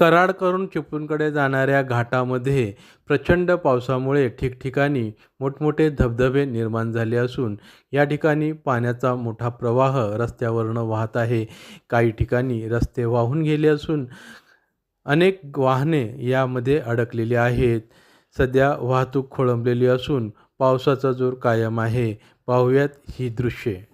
कराड करून चिपळूणकडे जाणाऱ्या घाटामध्ये प्रचंड पावसामुळे ठिकठिकाणी मोठमोठे धबधबे निर्माण झाले असून या ठिकाणी पाण्याचा मोठा प्रवाह रस्त्यावरनं वाहत आहे. काही ठिकाणी रस्ते वाहून गेले असून अनेक वाहने यामध्ये अडकलेली आहेत. सध्या वाहतूक खोळंबलेली असून पावसाचा जोर कायम आहे. पाहूयात ही दृश्ये.